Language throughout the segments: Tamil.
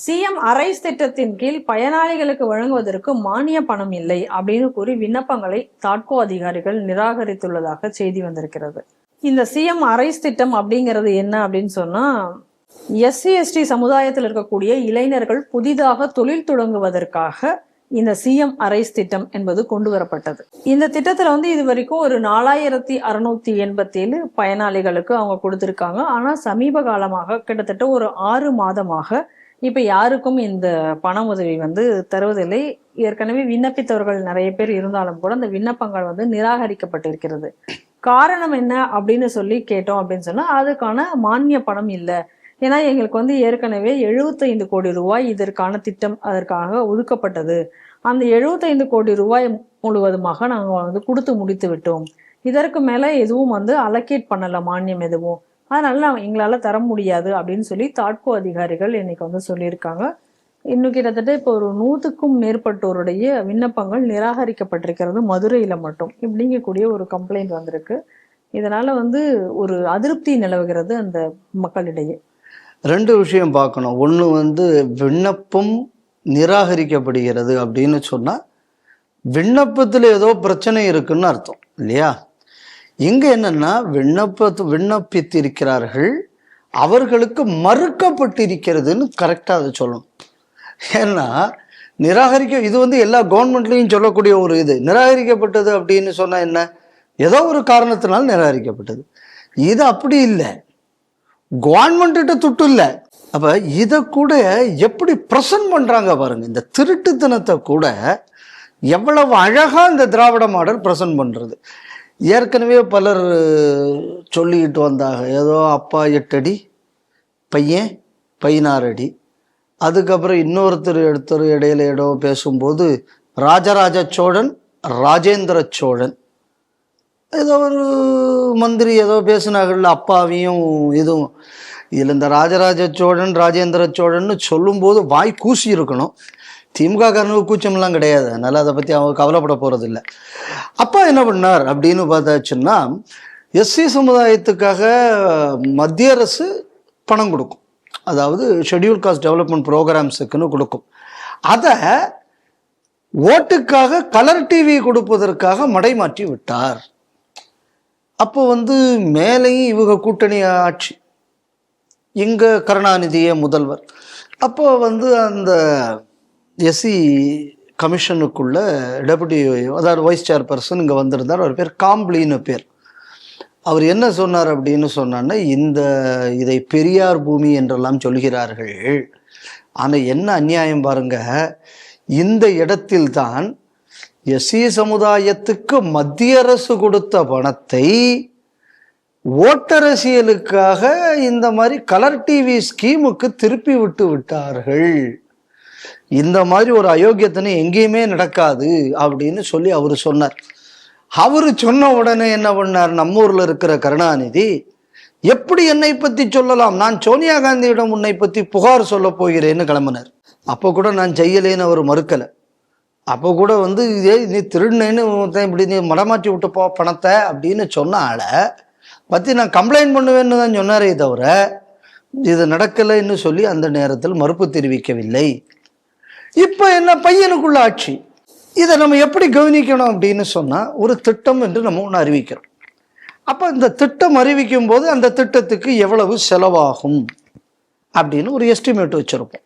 சிஎம் அரைஸ் திட்டத்தின் கீழ் பயனாளிகளுக்கு வழங்குவதற்கு மானிய பணம் இல்லை அப்படின்னு கூறி விண்ணப்பங்களை தாட்கோ அதிகாரிகள் நிராகரித்துள்ளதாக செய்தி வந்திருக்கிறது. இந்த சிஎம் அரைஸ் திட்டம் அப்படிங்கிறது என்ன அப்படின்னு சொன்னா எஸ்சி எஸ்டி சமுதாயத்தில் இருக்கக்கூடிய இளைஞர்கள் புதிதாக தொழில் தொடங்குவதற்காக இந்த சிஎம் அரைஸ் திட்டம் என்பது கொண்டு வரப்பட்டது. இந்த திட்டத்துல வந்து இது வரைக்கும் ஒரு நாலாயிரத்தி அறுநூத்தி எண்பத்தி ஏழு பயனாளிகளுக்கு அவங்க கொடுத்திருக்காங்க. ஆனா சமீப காலமாக கிட்டத்தட்ட ஒரு ஆறு மாதமாக இப்ப யாருக்கும் இந்த பண உதவி வந்து தருவதில்லை. ஏற்கனவே விண்ணப்பித்தவர்கள் நிறைய பேர் இருந்தாலும் கூட அந்த விண்ணப்பங்கள் வந்து நிராகரிக்கப்பட்டிருக்கிறது. காரணம் என்ன அப்படின்னு சொல்லி கேட்டோம் அப்படின்னு சொன்னா அதுக்கான மானிய பணம் இல்லை. ஏன்னா எங்களுக்கு வந்து ஏற்கனவே 75 கோடி ரூபாய் இதற்கான திட்டம் அதற்காக ஒதுக்கப்பட்டது. அந்த 75 கோடி ரூபாய் முழுவதுமாக நாங்கள் வந்து கொடுத்து முடித்து விட்டோம். இதற்கு மேல எதுவும் வந்து அலோகேட் பண்ணல மானியம் எதுவும். அதனால எங்களால் தர முடியாது அப்படின்னு சொல்லி தாட்கோ அதிகாரிகள் இன்னைக்கு வந்து சொல்லியிருக்காங்க. இன்னும் கிட்டத்தட்ட இப்போ ஒரு நூற்றுக்கும் மேற்பட்டோருடைய விண்ணப்பங்கள் நிராகரிக்கப்பட்டிருக்கிறது மதுரையில் மட்டும். இப்படிங்கக்கூடிய ஒரு கம்ப்ளைண்ட் வந்திருக்கு. இதனால வந்து ஒரு அதிருப்தி நிலவுகிறது அந்த மக்களிடையே. ரெண்டு விஷயம் பார்க்கணும். ஒன்று வந்து விண்ணப்பம் நிராகரிக்கப்படுகிறது அப்படின்னு சொன்னால் விண்ணப்பத்தில் ஏதோ பிரச்சனை இருக்குன்னு அர்த்தம் இல்லையா? இங்கே என்னன்னா விண்ணப்ப விண்ணப்பித்திருக்கிறார்கள் அவர்களுக்கு மறுக்கப்பட்டிருக்கிறதுன்னு கரெக்டாக அதை சொல்லணும். ஏன்னா நிராகரிக்க இது வந்து எல்லா கவர்மெண்ட்லேயும் சொல்லக்கூடிய ஒரு இது. நிராகரிக்கப்பட்டது அப்படின்னு சொன்னால் என்ன? ஏதோ ஒரு காரணத்தினால் நிராகரிக்கப்பட்டது. இது அப்படி இல்லை. கவர்மெண்ட்ட துட்டு இல்லை. அப்போ இதை கூட எப்படி ப்ரெசன்ட் பண்ணுறாங்க பாருங்கள் இந்த திருட்டுத்தனத்தை கூட எவ்வளவு அழகாக இந்த திராவிட மாடல் ப்ரெசன்ட் பண்ணுறது ஏற்கனவே பலர் சொல்லிக்கிட்டு வந்தாங்க. ஏதோ அப்பா எட்டடி பையன் பதினாறு அடி அதுக்கப்புறம் இன்னொருத்தர் எடுத்தர் இடையில இடம் பேசும்போது ராஜராஜ சோழன் ராஜேந்திர சோழன். ஏதோ ஒரு மந்திரி ஏதோ பேசினார்கள் அப்பாவையும் இதுவும். இதில் இந்த ராஜராஜ சோழன் ராஜேந்திர சோழன்னு சொல்லும்போது வாய் கூசி இருக்கணும். திமுக காரனுக்கு கூச்சம்லாம் கிடையாது. அதனால் அதை பற்றி அவங்க கவலைப்பட போகிறது இல்லை அப்பா என்ன பண்ணார் அப்படின்னு பார்த்தாச்சுன்னா எஸ்சி சமுதாயத்துக்காக மத்திய அரசு பணம் கொடுக்கும். அதாவது ஷெட்யூல் காஸ்ட் டெவலப்மெண்ட் ப்ரோக்ராம்ஸுக்குன்னு கொடுக்கும். அதை ஓட்டுக்காக கலர் டிவி கொடுப்பதற்காக மடைமாற்றி விட்டார். அப்போ வந்து மேலேயும் இவங்க கூட்டணி ஆட்சி. இங்கே கருணாநிதியே முதல்வர். அப்போ வந்து அந்த எஸ்சி கமிஷனுக்குள்ள டெபுட்டி அதாவது வைஸ் சேர்பர்சன் இங்கே வந்திருந்தார். அவர் பேர் காம்ப்ளின்னு பேர். அவர் என்ன சொன்னார் அப்படின்னு சொன்னான்னா இந்த இதை பெரியார் பூமி என்றெல்லாம் சொல்கிறார்கள். ஆனால் என்ன அநியாயம் பாருங்க. இந்த இடத்தில்தான் எஸ்சி சமுதாயத்துக்கு மத்திய அரசு கொடுத்த பணத்தை ஓட்டரசியலுக்காக இந்த மாதிரி கலர் டிவி ஸ்கீமுக்கு திருப்பி விட்டு விட்டார்கள். இந்த மாதிரி ஒரு அயோக்கியத்தனை எங்கேயுமே நடக்காது அப்படின்னு சொல்லி அவர் சொன்னார். அவர் சொன்ன உடனே என்ன பண்ணார்? நம்ம ஊர்ல இருக்கிற கருணாநிதி எப்படி என்னை பத்தி சொல்லலாம்? நான் சோனியா காந்தியிடம் உன்னை பத்தி புகார் சொல்ல போகிறேன்னு கிளம்பினார். அப்போ கூட நான் செய்யலேன்னு அவர் மறுக்கலை. அப்போ கூட வந்து இதே நீ திருடினேன்னு இப்படி நீ மடமாற்றி விட்டு போ பணத்தை அப்படின்னு சொன்ன ஆளை பற்றி நான் கம்ப்ளைண்ட் பண்ணுவேன்னு தான் சொன்னாரே தவிர இது நடக்கலைன்னு சொல்லி அந்த நேரத்தில் மறுப்பு தெரிவிக்கவில்லை. இப்போ என்ன பையனுக்குள்ள ஆட்சி? இதை நம்ம எப்படி கவனிக்கணும் அப்படின்னு சொன்னால் ஒரு திட்டம் என்று நம்ம ஒன்று அறிவிக்கிறோம். அப்போ இந்த திட்டம் அறிவிக்கும் போது அந்த திட்டத்துக்கு எவ்வளவு செலவாகும் அப்படின்னு ஒரு எஸ்டிமேட் வச்சுருப்போம்.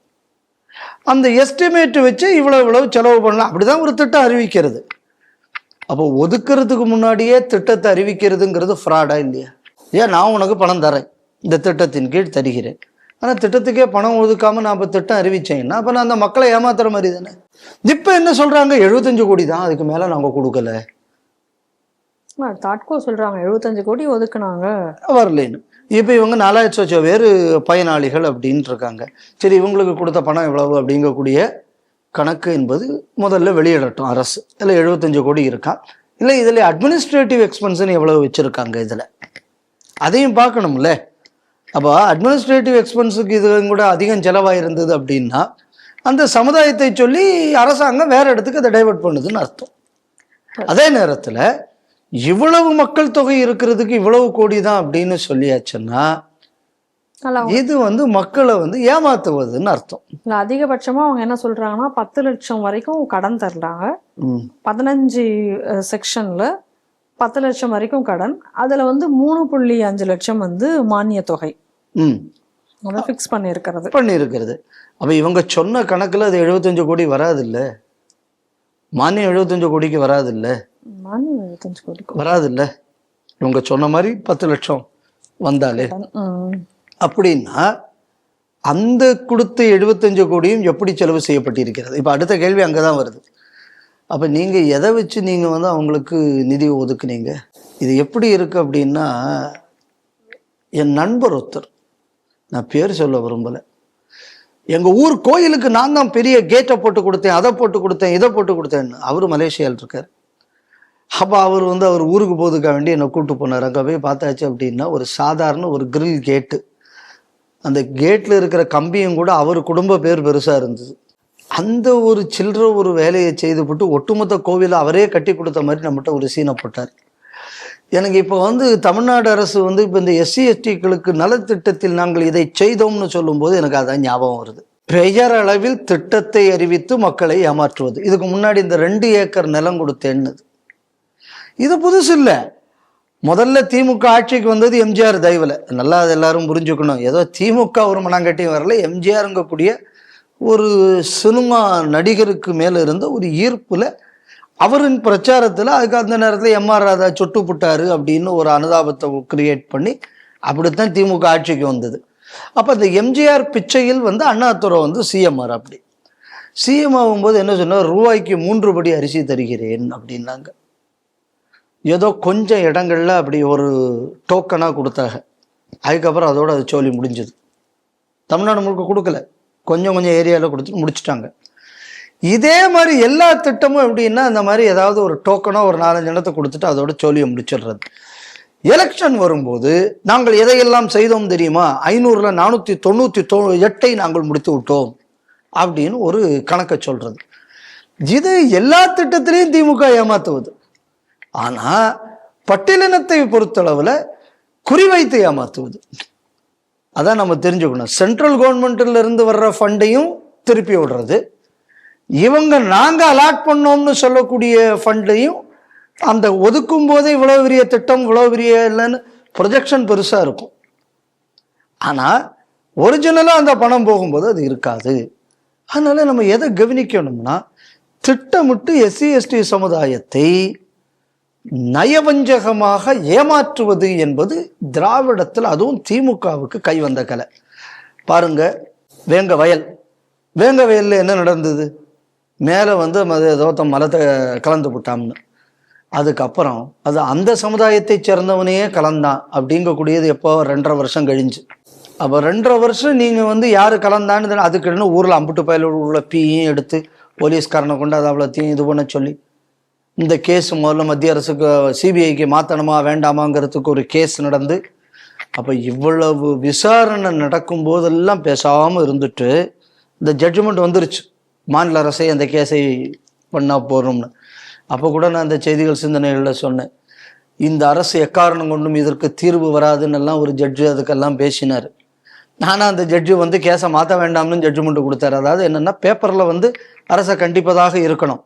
அந்த எஸ்டிமேட் வச்சு இவ்வளோ இவ்வளவு செலவு பண்ணலாம். அப்படிதான் ஒரு திட்டம் அறிவிக்கிறது. அப்போ ஒதுக்குறதுக்கு முன்னாடியே திட்டத்தை அறிவிக்கிறதுங்கிறது ஃப்ராடா இல்லையா? ஏன் நான் உனக்கு பணம் தரேன். இந்த திட்டத்தின் கீழ் தருகிறேன். ஆனால் திட்டத்துக்கே பணம் ஒதுக்காம நான் இப்போ திட்டம் அறிவிச்சேன்னா அப்போ நான் அந்த மக்களை ஏமாத்துற மாதிரி தானே? இப்போ என்ன சொல்றாங்க? எழுபத்தஞ்சு கோடி தான் அதுக்கு மேலே நாங்கள் கொடுக்கல. ஆ, தாட்கோ சொல்றாங்க 75 கோடி ஒதுக்குனாங்க. வரலேன்னு. இப்போ இவங்க நாலாயிரத்தி சொச்ச பேர் பயனாளிகள் அப்படின்ட்டு இருக்காங்க. சரி இவங்களுக்கு கொடுத்த பணம் எவ்வளவு அப்படிங்கக்கூடிய கணக்கு என்பது முதல்ல வெளியிடட்டும் அரசு. இதில் எழுபத்தஞ்சு கோடி இருக்கான் இல்லை இதில் அட்மினிஸ்ட்ரேட்டிவ் எக்ஸ்பென்ஸ்னு எவ்வளவு வச்சுருக்காங்க இதில்? அதையும் பார்க்கணும்ல. அப்போ அட்மினிஸ்ட்ரேட்டிவ் எக்ஸ்பென்ஸுக்கு இது கூட அதிகம் செலவாக இருந்தது அப்படின்னா அந்த சமுதாயத்தை சொல்லி அரசாங்கம் வேற இடத்துக்கு அதை டைவர்ட் பண்ணுதுன்னு அர்த்தம். அதே நேரத்தில் இவ்வளவு மக்கள் தொகை இருக்கிறதுக்கு இவ்வளவு கோடி தான் அப்படின்னு சொல்லியாச்சுன்னா இது வந்து மக்களை வந்து ஏமாத்துவதுன்னு அர்த்தம். இல்ல அதிகபட்சமா அவங்க என்ன சொல்றாங்கன்னா பத்து லட்சம் வரைக்கும் கடன் தர்றாங்க. ம். பதினஞ்சு செக்ஷன்ல பத்து லட்சம் வரைக்கும் கடன். அதுல வந்து மூணு புள்ளி அஞ்சு லட்சம் வந்து மானிய தொகை. ம். அதை ஃபிக்ஸ் பண்ணியிருக்கிறது. பண்ணியிருக்கிறது. அப்ப இவங்க சொன்ன கணக்குல அது எழுபத்தஞ்சு கோடி வராது இல்ல மானியம் எழுபத்தஞ்சு கோடிக்கு வராது இல்ல மானியம் எழுபத்தஞ்சு கோடி வராது இல்ல இவங்க சொன்ன மாதிரி பத்து லட்சம் வந்தாலே. அப்படின்னா அந்த கொடுத்த எழுபத்தஞ்சு கோடியும் எப்படி செலவு செய்யப்பட்டிருக்கிறது? இப்போ அடுத்த கேள்வி அங்கே தான் வருது. அப்போ நீங்கள் எதை வச்சு நீங்கள் வந்து அவங்களுக்கு நிதி ஒதுக்குனீங்க? இது எப்படி இருக்குது அப்படின்னா என் நண்பர் ஒருத்தர். நான் பேர் சொல்ல விரும்பலை. எங்கள் ஊர் கோயிலுக்கு நான் தான் பெரிய கேட்டை போட்டு கொடுத்தேன் அதை போட்டு கொடுத்தேன் இதை போட்டு கொடுத்தேன்னு அவர் மலேசியாவில் இருக்கார். அப்போ அவர் வந்து அவர் ஊருக்கு போகிறதுக்காக வேண்டி என்னை கூப்பிட்டு போனார். அங்கே போய் பார்த்தாச்சு அப்படின்னா ஒரு சாதாரண ஒரு கிரில் கேட்டு அந்த கேட்டில் இருக்கிற கம்பியும் கூட அவர் குடும்ப பேர் பெருசாக இருந்தது. அந்த ஒரு சில்லற ஒரு வேலையை செய்துபட்டு ஒட்டுமொத்த கோவிலை அவரே கட்டி கொடுத்த மாதிரி நம்மகிட்ட ஒரு சீனை போட்டார். எனக்கு இப்போ வந்து தமிழ்நாடு அரசு வந்து இப்போ இந்த எஸ்சி எஸ்டிக்களுக்கு நலத்திட்டத்தில் நாங்கள் இதை செய்தோம்னு சொல்லும்போது எனக்கு அதான் ஞாபகம் வருது. பெயர் அளவில் திட்டத்தை அறிவித்து மக்களை ஏமாற்றுவது. இதுக்கு முன்னாடி இந்த ரெண்டு ஏக்கர் நிலம் கொடுத்தேன்னது. இது புதுசு இல்லை. முதல்ல திமுக ஆட்சிக்கு வந்தது எம்ஜிஆர் தயவில். நல்லா அது எல்லாரும் புரிஞ்சுக்கணும். ஏதோ திமுக ஒரு மனங்கட்டியும் வரல. எம்ஜிஆருங்கக்கூடிய ஒரு சினிமா நடிகருக்கு மேலே இருந்த ஒரு ஈர்ப்பில் அவரின் பிரச்சாரத்தில் அதுக்கு அந்த நேரத்தில் எம்ஆர் ராதா சுட்டு புட்டாரு அப்படின்னு ஒரு அனுதாபத்தை கிரியேட் பண்ணி அப்படித்தான் திமுக ஆட்சிக்கு வந்தது. அப்போ அந்த எம்ஜிஆர் பிச்சையில் வந்து அண்ணாதுரை வந்து சிஎம்ஆர் அப்படி. சிஎம் ஆகும்போது என்ன சொன்னார் ரூபாய்க்கு மூன்று படி அரிசி தருகிறேன் அப்படின்னாங்க. ஏதோ கொஞ்சம் இடங்கள்ல அப்படி ஒரு டோக்கனாக கொடுத்தாங்க. அதுக்கப்புறம் அதோடு அது சோழி முடிஞ்சது. தமிழ்நாடு முழுக்க கொடுக்கல. கொஞ்சம் கொஞ்சம் ஏரியாவில் கொடுத்துட்டு முடிச்சிட்டாங்க. இதே மாதிரி எல்லா திட்டமும் எப்படின்னா இந்த மாதிரி ஏதாவது ஒரு டோக்கனோ ஒரு நாலஞ்சு இடத்தை கொடுத்துட்டு அதோட சோழியை முடிச்சிடுறது. எலெக்ஷன் வரும்போது நாங்கள் எதையெல்லாம் செய்தோம் தெரியுமா? ஐநூறுல நானூற்றி தொண்ணூற்றி தொ எட்டை நாங்கள் முடித்து விட்டோம் அப்படின்னு ஒரு கணக்கை சொல்றது. இது எல்லா திட்டத்திலையும் திமுக ஏமாத்துவது. ஆனால் பட்டியலினத்தை பொறுத்தளவில் குறிவைத்து ஏமாத்துவது. அதான் நம்ம தெரிஞ்சுக்கணும். சென்ட்ரல் கவர்மெண்ட்ல இருந்து வர்ற ஃபண்டையும் திருப்பி விடுறது. இவங்க நாங்கள் அலாட் பண்ணோம்னு சொல்லக்கூடிய ஃபண்டையும் அந்த ஒதுக்கும் போதே இவ்வளோ பெரிய திட்டம் இவ்வளவு பெரிய இல்லைன்னு ப்ரொஜெக்ஷன் பெருசாக இருக்கும். ஆனால் ஒரிஜினலாக அந்த பணம் போகும்போது அது இருக்காது. அதனால நம்ம எதை கவனிக்கணும்னா திட்டமிட்டு எஸ்சி எஸ்டி சமுதாயத்தை நயவஞ்சகமாக ஏமாற்றுவது என்பது திராவிடத்தில் அதுவும் திமுகவுக்கு கை வந்த கலை. பாருங்க வேங்க வயல். வேங்க வயலில் என்ன நடந்தது? மேலே வந்து மத மலத்தை கலந்து விட்டாம்னு அதுக்கப்புறம் அது அந்த சமுதாயத்தை சேர்ந்தவனையே கலந்தான். அப்படிங்கக்கூடியது எப்போ? ரெண்டரை வருஷம் கழிஞ்சு. அப்போ ரெண்டரை வருஷம் நீங்கள் வந்து யார் கலந்தான்னு அதுக்கு என்ன ஊரில் அம்புட்டு பயல உள்ள பீயும் எடுத்து போலீஸ்காரனை கொண்டு அதை அவ்வளோத்தையும் இது பண்ண சொல்லி இந்த கேஸ் முதல்ல மத்திய அரசுக்கு சிபிஐக்கு மாற்றணுமா வேண்டாமாங்கிறதுக்கு ஒரு கேஸ் நடந்து அப்போ இவ்வளவு விசாரணை நடக்கும் போதெல்லாம் பேசாமல் இருந்துட்டு இந்த ஜட்ஜ்மெண்ட் வந்துருச்சு. மாநில அரசை அந்த கேஸை பண்ணால் போகிறோம்னு அப்போ கூட நான் அந்த செய்திகள் சிந்தனைகளில் சொன்னேன். இந்த அரசு எக்காரணம் கொண்டும் இதற்கு தீர்வு வராதுன்னு எல்லாம் ஒரு ஜட்ஜு அதுக்கெல்லாம் பேசினார். நானும் அந்த ஜட்ஜு வந்து கேஸை மாற்ற வேண்டாம்னு ஜட்ஜ்மெண்ட் கொடுத்தாரு. அதாவது என்னென்னா பேப்பரில் வந்து அரசை கண்டிப்பதாக இருக்கணும்.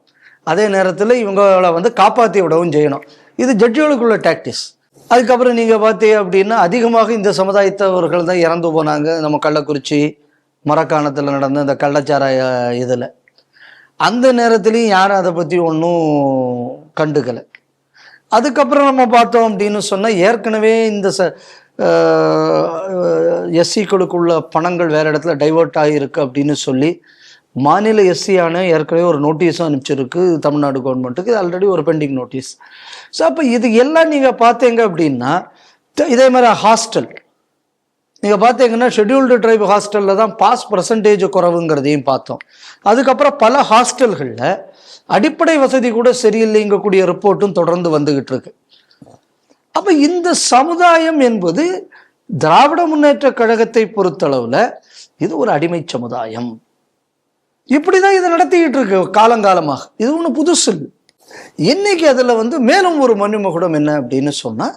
அதே நேரத்தில் இவங்களை வந்து காப்பாற்றி விடவும் செய்யணும். இது ஜட்ஜுகளுக்குள்ள டாக்டிஸ் அதுக்கப்புறம் நீங்கள் பார்த்தீங்க அப்படின்னா அதிகமாக இந்த சமுதாயத்தவர்கள் தான் இறந்து போனாங்க. நம்ம கள்ளக்குறிச்சி மரக்காணத்தில் நடந்த இந்த கள்ளச்சாராய இதில். அந்த நேரத்துலையும் யாரும் அதை பற்றி ஒன்றும் கண்டுக்கலை. அதுக்கப்புறம் நம்ம பார்த்தோம் அப்படின்னு சொன்னால் ஏற்கனவே இந்த ச எஸ்சிக்களுக்குள்ள பணங்கள் வேறு இடத்துல டைவர்ட் ஆகியிருக்கு அப்படின்னு சொல்லி மாநில எஸ்சியான ஏற்கனவே ஒரு நோட்டீஸும் அனுப்பிச்சிருக்கு தமிழ்நாடு கவர்மெண்ட்டுக்கு இது ஆல்ரெடி ஒரு பெண்டிங் நோட்டீஸ் ஸோ அப்போ இது எல்லாம் நீங்கள் பார்த்தீங்க அப்படின்னா த- இதே மாதிரி ஹாஸ்டல் நீங்கள் பார்த்தீங்கன்னா ஷெட்யூல்டு ட்ரைப் ஹாஸ்டலில் தான் பாஸ் பர்சன்டேஜ் குறவுங்கிறதையும் பார்த்தோம். அதுக்கப்புறம் பல ஹாஸ்டல்களில் அடிப்படை வசதி கூட சரியில்லைங்கக்கூடிய ரிப்போர்ட்டும் தொடர்ந்து வந்துகிட்டு இருக்கு. அப்போ இந்த சமுதாயம் என்பது திராவிட முன்னேற்ற கழகத்தை பொறுத்தளவில் இது ஒரு அடிமை சமுதாயம். இப்படிதான் இதை நடத்திக்கிட்டு இருக்கு காலங்காலமாக. இது ஒன்று புதுசு இன்னைக்கு அதில் வந்து மேலும் ஒரு மணிமகுடம் என்ன அப்படின்னு சொன்னால்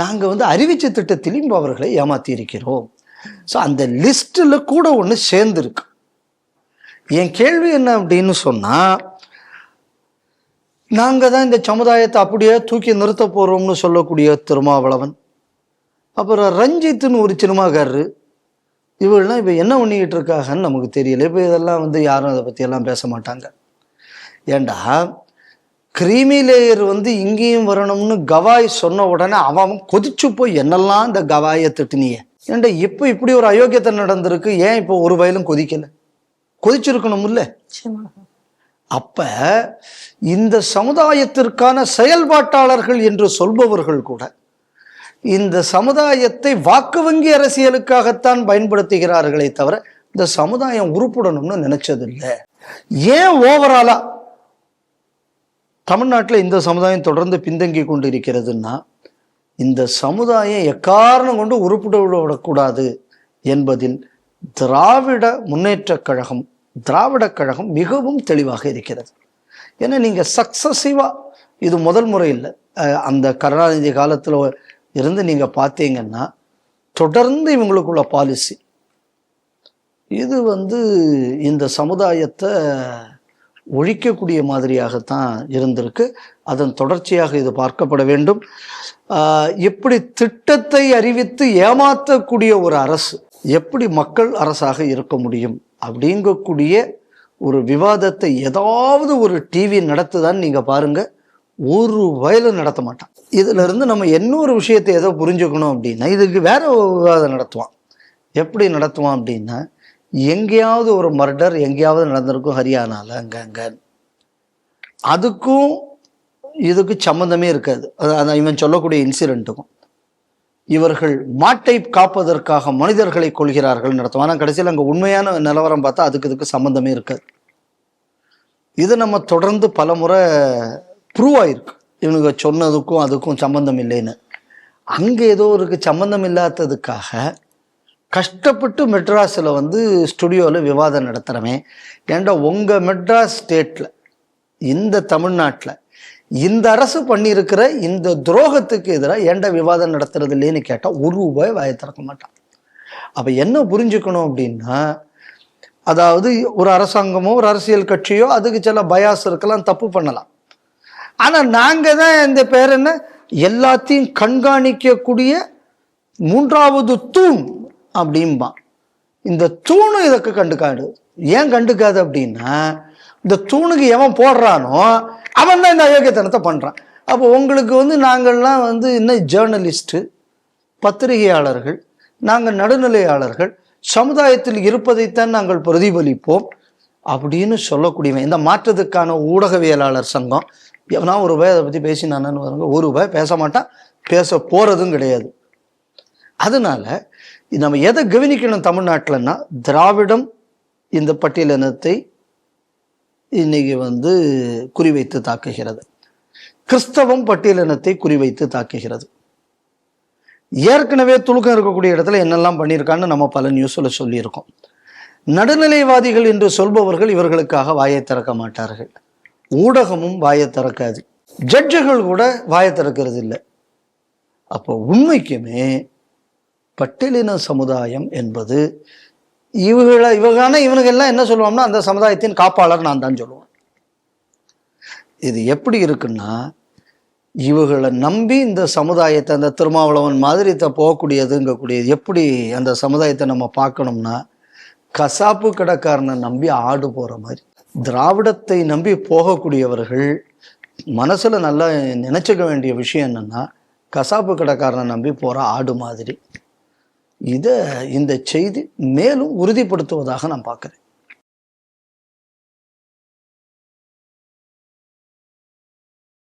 நாங்கள் வந்து அறிவிச்ச திட்டத்திலையும் அவர்களை ஏமாத்தியிருக்கிறோம் ஸோ அந்த லிஸ்ட்டில் கூட ஒன்று சேர்ந்துருக்கு. என் கேள்வி என்ன அப்படின்னு சொன்னால் நாங்கள் தான் இந்த சமுதாயத்தை அப்படியே தூக்கி நிறுத்த போகிறோம்னு சொல்லக்கூடிய திருமாவளவன். அப்புறம் ரஞ்சித்துன்னு ஒரு சினிமாக்காரரு இவங்கெல்லாம் இப்போ என்ன பண்ணிக்கிட்டு இருக்காங்கன்னு நமக்கு தெரியல. இப்போ இதெல்லாம் வந்து யாரும் அதை பற்றியெல்லாம் பேச மாட்டாங்க. ஏண்டா? கிரீமி லேயர் வந்து இங்கேயும் வரணும்னு கவாய் சொன்ன உடனே அவன் கொதிச்சு போய் என்னெல்லாம் இந்த கவாயை திட்டுனிய? ஏண்டா இப்போ இப்படி ஒரு அயோக்கியத்தை நடந்திருக்கு. ஏன் இப்போ ஒரு வயலும் கொதிக்கல? கொதிச்சிருக்கணும்ல. நிச்சயமாக. அப்ப இந்த சமுதாயத்திற்கான செயல்பாட்டாளர்கள் என்று சொல்பவர்கள் கூட இந்த சமுதாயத்தை வாக்கு வங்கி அரசியலுக்காகத்தான் பயன்படுத்துகிறார்களே தவிர இந்த சமுதாயம் உருப்படணும்னு நினைச்சதில்லை. ஏன் ஓவராலா தமிழ்நாட்டில் இந்த சமுதாயம் தொடர்ந்து பின்தங்கி கொண்டு இருக்கிறதுன்னா இந்த சமுதாயம் எக்காரணம் கொண்டு உருப்பிட விடக்கூடாது என்பதில் திராவிட முன்னேற்றக் கழகம் திராவிடக் கழகம் மிகவும் தெளிவாக இருக்கிறது. ஏன்னா நீங்கள் சக்சஸிவாக இது முதல் முறை இல்லை. அந்த கருணாநிதி காலத்தில் இருந்து நீங்கள் பார்த்தீங்கன்னா தொடர்ந்து இவங்களுக்குள்ள பாலிசி இது வந்து இந்த சமுதாயத்தை ஒழிக்கக்கூடிய மாதிரியாகத்தான் இருந்திருக்கு. அதன் தொடர்ச்சியாக இது பார்க்கப்பட வேண்டும். எப்படி திட்டத்தை அறிவித்து ஏமாற்றக்கூடிய ஒரு அரசு எப்படி மக்கள் அரசாக இருக்க முடியும் அப்படிங்கக்கூடிய ஒரு விவாதத்தை ஏதாவது ஒரு டிவி நடத்துதான்னு நீங்கள் பாருங்கள் ஒரு வயலும் நடத்த மாட்டான். இதுல இருந்து நம்ம இன்னொரு விஷயத்தை ஏதோ புரிஞ்சுக்கணும் அப்படின்னா இதுக்கு வேற அதை விவாதம் நடத்துவான். எப்படி நடத்துவான் அப்படின்னா எங்கேயாவது ஒரு மர்டர் எங்கேயாவது நடந்திருக்கும் ஹரியானால அங்கே அங்கே. அதுக்கும் இதுக்கு சம்மந்தமே இருக்காது. அது அது இவன் சொல்லக்கூடிய இன்சிடென்ட்டுக்கும். இவர்கள் மாட்டை காப்பதற்காக மனிதர்களை கொள்கிறார்கள் நடத்தும் ஆனால் கடைசியில் அங்கே உண்மையான நிலவரம் பார்த்தா அதுக்கு இதுக்கு சம்மந்தமே இருக்காது. இது நம்ம தொடர்ந்து பல முறை ப்ரூவ் ஆயிருக்கு. இவனுக்கு சொன்னதுக்கும் அதுக்கும் சம்மந்தம் இல்லைன்னு. அங்கே ஏதோ ஒரு சம்மந்தம் இல்லாததுக்காக கஷ்டப்பட்டு மெட்ராஸில் வந்து ஸ்டுடியோவில் விவாதம் நடத்துகிறமே ஏன்டா உங்கள் மெட்ராஸ் ஸ்டேட்டில் இந்த தமிழ்நாட்டில் இந்த அரசு பண்ணியிருக்கிற இந்த துரோகத்துக்கு எதிராக ஏன்டா விவாதம் நடத்துறது இல்லைன்னு கேட்டால் ஒரு ரூபாய் வாயை திறக்க மாட்டான். அப்போ என்ன புரிஞ்சுக்கணும் அப்படின்னா அதாவது ஒரு அரசாங்கமோ ஒரு அரசியல் கட்சியோ அதுக்கு சில பயாஸ் இருக்கலாம் தப்பு பண்ணலாம். ஆனால் நாங்கள் தான் இந்த பேர் என்ன? எல்லாத்தையும் கண்காணிக்கக்கூடிய மூன்றாவது தூண் அப்படிம்பான் இந்த தூணு இதற்கு கண்டுக்காடு ஏன் கண்டுக்காது அப்படின்னா இந்த தூணுக்கு எவன் போடுறானோ அவன் தான் இந்த அயோக்கியத்தனத்தை பண்ணுறான் அப்போ உங்களுக்கு வந்து நாங்கள்லாம் வந்து இன்னும் ஜேர்னலிஸ்ட்டு பத்திரிகையாளர்கள் நாங்கள் நடுநிலையாளர்கள் சமுதாயத்தில் இருப்பதைத்தான் நாங்கள் பிரதிபலிப்போம் அப்படின்னு சொல்லக்கூடியவன். இந்த மாற்றத்துக்கான ஊடகவியலாளர் சங்கம் எவனா ஒரு ரூபாய் அதை பற்றி பேசினானு வருங்க ஒரு ரூபாய் பேச மாட்டான் பேச போகிறதும் கிடையாது. அதனால நம்ம எதை கவனிக்கணும் தமிழ்நாட்டிலன்னா திராவிடம் இந்த பட்டியலினத்தை இன்னைக்கு வந்து குறிவைத்து தாக்குகிறது. கிறிஸ்தவம் பட்டியலினத்தை குறிவைத்து தாக்குகிறது. ஏற்கனவே துலுக்கம் இருக்கக்கூடிய இடத்துல என்னெல்லாம் பண்ணியிருக்கான்னு நம்ம பல நியூஸில் சொல்லியிருக்கோம். நடுநிலைவாதிகள் என்று சொல்பவர்கள் இவர்களுக்காக வாயை திறக்க மாட்டார்கள். ஊடகமும் வாயை திறக்காது. ஜட்ஜுகள் கூட வாயை திறக்கிறது இல்லை அப்போ உண்மைக்குமே பட்டியலின சமுதாயம் என்பது இவங்கள இவகான இவனுக்கெல்லாம் என்ன சொல்லுவோம்னா அந்த சமுதாயத்தின் காப்பாளர் நான் தான் சொல்லுவேன். இது எப்படி இருக்குன்னா இவங்களை நம்பி இந்த சமுதாயத்தை அந்த திருமாவளவன் மாதிரி போகக்கூடியதுங்கக்கூடியது எப்படி அந்த சமுதாயத்தை நம்ம பார்க்கணும்னா கசாப்பு கடைக்காரனை நம்பி ஆடு போகிற மாதிரி. திராவிடத்தை நம்பி போகக்கூடியவர்கள் மனசில் நல்லா நினச்சிக்க வேண்டிய விஷயம் என்னன்னா கசாப்பு கடைக்காரனை நம்பி போகிற ஆடு மாதிரி. இதை இந்த செய்தி மேலும் உறுதிப்படுத்துவதாக நான் பார்க்குறேன்